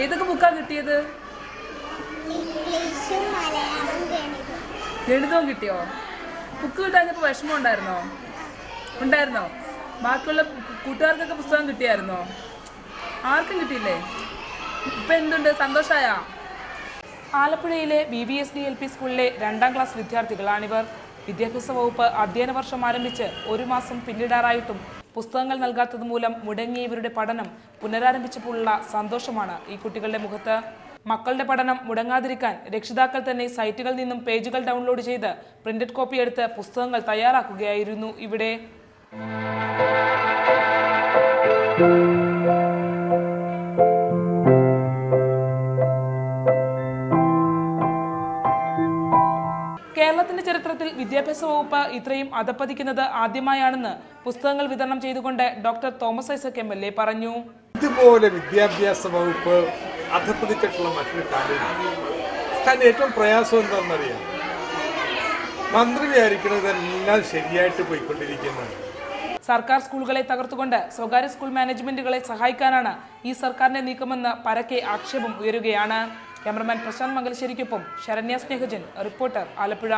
ഏതൊക്കെ ബുക്കാ കിട്ടിയത്? ഗണിതവും കിട്ടിയോ? ബുക്ക് കിട്ടാഞ്ഞപ്പോൾ വിഷമം ഉണ്ടായിരുന്നോ? ഉണ്ടായിരുന്നോ? ബാക്കിയുള്ള കൂട്ടുകാർക്കൊക്കെ പുസ്തകം കിട്ടിയായിരുന്നോ? ആർക്കും കിട്ടിയില്ലേ? ഇപ്പം എന്തുണ്ട്? സന്തോഷമായ ആലപ്പുഴയിലെ B B S D L P സ്കൂളിലെ രണ്ടാം ക്ലാസ് വിദ്യാർത്ഥികളാണിവർ. വിദ്യാഭ്യാസ വകുപ്പ് അധ്യയന വർഷം ആരംഭിച്ച് ഒരു മാസം പിന്നിടാറായിട്ടും പുസ്തകങ്ങൾ നൽകാത്തത് മൂലം മുടങ്ങിയ ഇവരുടെ പഠനം പുനരാരംഭിച്ചപ്പോഴുള്ള സന്തോഷമാണ് ഈ കുട്ടികളുടെ മുഖത്ത്. മക്കളുടെ പഠനം മുടങ്ങാതിരിക്കാൻ രക്ഷിതാക്കൾ തന്നെ സൈറ്റുകളിൽ നിന്നും പേജുകൾ ഡൗൺലോഡ് ചെയ്ത് പ്രിന്റഡ് കോപ്പി എടുത്ത് പുസ്തകങ്ങൾ തയ്യാറാക്കുകയായിരുന്നു ഇവിടെ. കേരളത്തിന്റെ ചരിത്രത്തിൽ വിദ്യാഭ്യാസ വകുപ്പ് ഇത്രയും അധപ്പതിക്കുന്നത് ആദ്യമായാണെന്ന് പുസ്തകങ്ങൾ വിതരണം ചെയ്തുകൊണ്ട് doctor Thomas Isaac M L A പറഞ്ഞു. ഇതുപോലെ വിദ്യാഭ്യാസ വകുപ്പ് അധപ്പതിച്ചിട്ടുള്ള മറ്റൊരു കാര്യമാണ് കാരണം ഏറ്റവും പ്രയാസം എന്താണെന്നറിയാം? മന്ത്രി വിചാരിക്കുന്നത് എല്ലാം ശരിയായിട്ട് പോയിക്കൊണ്ടിരിക്കുന്നതാണ് സർക്കാർ സ്കൂളുകളെ തകർത്തുകൊണ്ട് സ്വകാര്യ സ്കൂൾ മാനേജ്മെന്റുകളെ സഹായിക്കാനാണ് ഈ സർക്കാരിന്റെ നീക്കമെന്ന് പരക്കെ ആക്ഷേപം ഉയരുകയാണ്. ക്യാമറമാൻ പ്രശാന്ത് മംഗലശ്ശേരിക്കൊപ്പം ശരണ്യ സ്നേഹജൻ റിപ്പോർട്ടർ ആലപ്പുഴ.